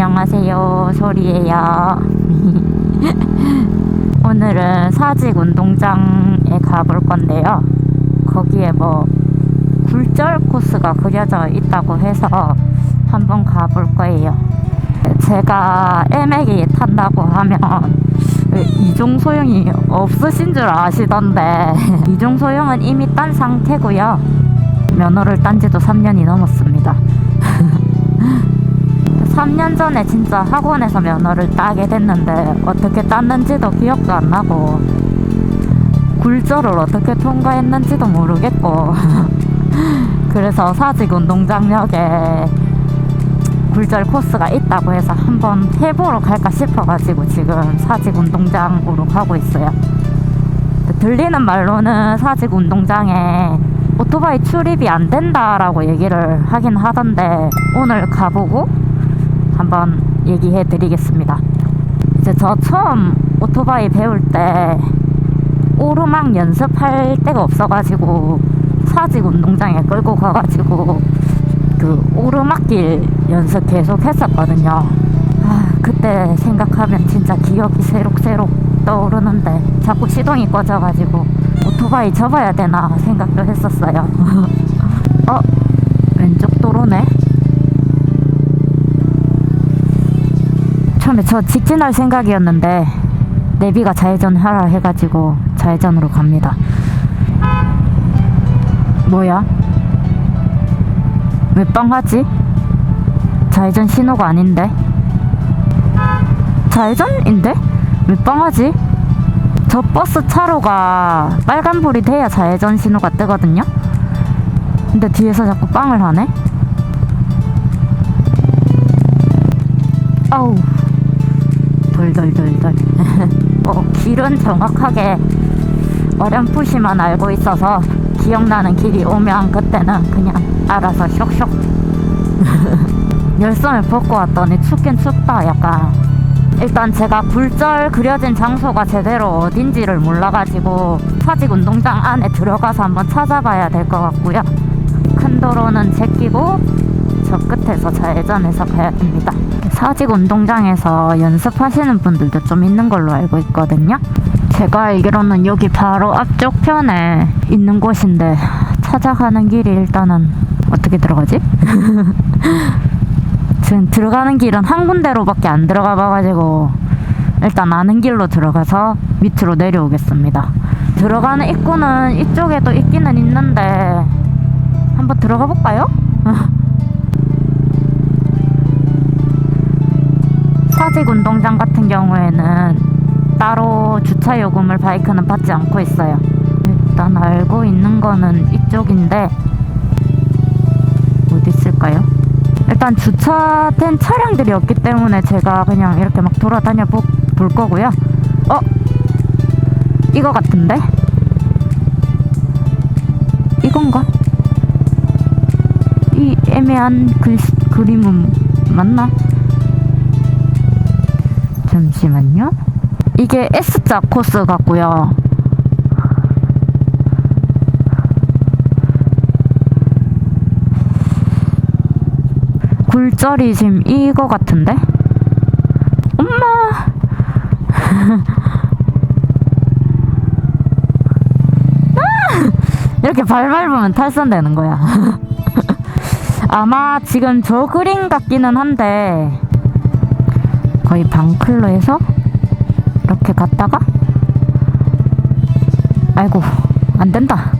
안녕하세요. 소리예요. 오늘은 사직 운동장에 가볼 건데요. 거기에 뭐 굴절 코스가 그려져 있다고 해서 한번 가볼 거예요. 제가 애맥이 탄다고 하면 이종 소형이 없으신 줄 아시던데 이종 소형은 이미 딴 상태고요. 면허를 딴 지도 3년이 넘었습니다. 3년 전에 진짜 학원에서 면허를 따게 됐는데 어떻게 땄는지도 기억도 안 나고 굴절을 어떻게 통과했는지도 모르겠고 그래서 사직 운동장역에 굴절 코스가 있다고 해서 한번 해보러 갈까 싶어가지고 지금 사직 운동장으로 가고 있어요. 들리는 말로는 사직 운동장에 오토바이 출입이 안 된다라고 얘기를 하긴 하던데 오늘 가보고 한번 얘기해 드리겠습니다. 이제 저 처음 오토바이 배울 때 오르막 연습할 데가 없어가지고 사직 운동장에 끌고 가가지고 그 오르막길 연습 계속 했었거든요. 아, 그때 생각하면 진짜 기억이 새록새록 떠오르는데 자꾸 시동이 꺼져가지고 오토바이 접어야 되나 생각도 했었어요. 어? 왼쪽 도로네? 처음에 저 직진할 생각이었는데 내비가 좌회전 하라 해가지고 좌회전으로 갑니다. 뭐야? 왜 빵하지? 좌회전 신호가 아닌데? 좌회전인데? 왜 빵하지? 저 버스 차로가 빨간불이 돼야 좌회전 신호가 뜨거든요? 근데 뒤에서 자꾸 빵을 하네? 아우 돌돌돌돌. 어, 길은 정확하게 어렴풋이만 알고 있어서 기억나는 길이 오면 그때는 그냥 알아서 쇽쇽. 열선을 벗고 왔더니 춥긴 춥다 약간. 일단 제가 굴절 그려진 장소가 제대로 어딘지를 몰라가지고 사직 운동장 안에 들어가서 한번 찾아봐야 될 것 같고요. 큰 도로는 제끼고 저 끝에서 좌회전해서 가야 됩니다 사직 운동장에서 연습하시는 분들도 좀 있는 걸로 알고 있거든요 제가 알기로는 여기 바로 앞쪽 편에 있는 곳인데 찾아가는 길이 일단은 어떻게 들어가지? 지금 들어가는 길은 한 군데로밖에 안 들어가 봐가지고 일단 아는 길로 들어가서 밑으로 내려오겠습니다. 들어가는 입구는 이쪽에도 있기는 있는데 한번 들어가 볼까요? 사직 운동장 같은 경우에는 따로 주차 요금을 바이크는 받지 않고 있어요. 일단 알고 있는 거는 이쪽인데 어디 있을까요? 일단 주차된 차량들이 없기 때문에 제가 그냥 이렇게 막 돌아다녀 보, 볼 거고요. 어? 이거 같은데? 이건가? 이 애매한 글, 그림은 맞나? 잠시만요. 이게 S자 코스 같고요. 굴절이 지금 이거 같은데? 엄마! 아! 이렇게 발 밟으면 탈선되는 거야. 아마 지금 저 그림 같기는 한데 거의 방클로에서 이렇게 갔다가 아이고 안 된다.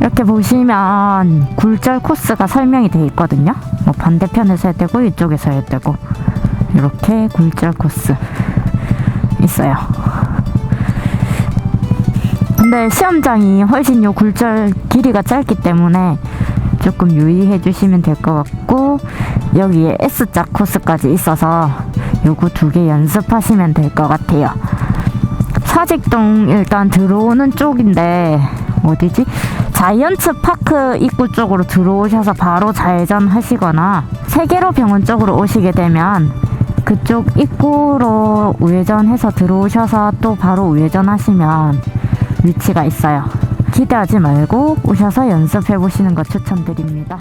이렇게 보시면 굴절 코스가 설명이 되어 있거든요. 뭐 반대편에서 해야 되고 이쪽에서 해야 되고 이렇게 굴절 코스 있어요. 근데 시험장이 훨씬 요 굴절 길이가 짧기 때문에 조금 유의해 주시면 될 것 같고 여기에 S자 코스까지 있어서 요거 두 개 연습하시면 될 것 같아요. 사직동 일단 들어오는 쪽인데 어디지? 자이언츠 파크 입구 쪽으로 들어오셔서 바로 좌회전 하시거나 세계로 병원 쪽으로 오시게 되면 그쪽 입구로 우회전해서 들어오셔서 또 바로 우회전 하시면 위치가 있어요. 기대하지 말고 오셔서 연습해 보시는 거 추천드립니다.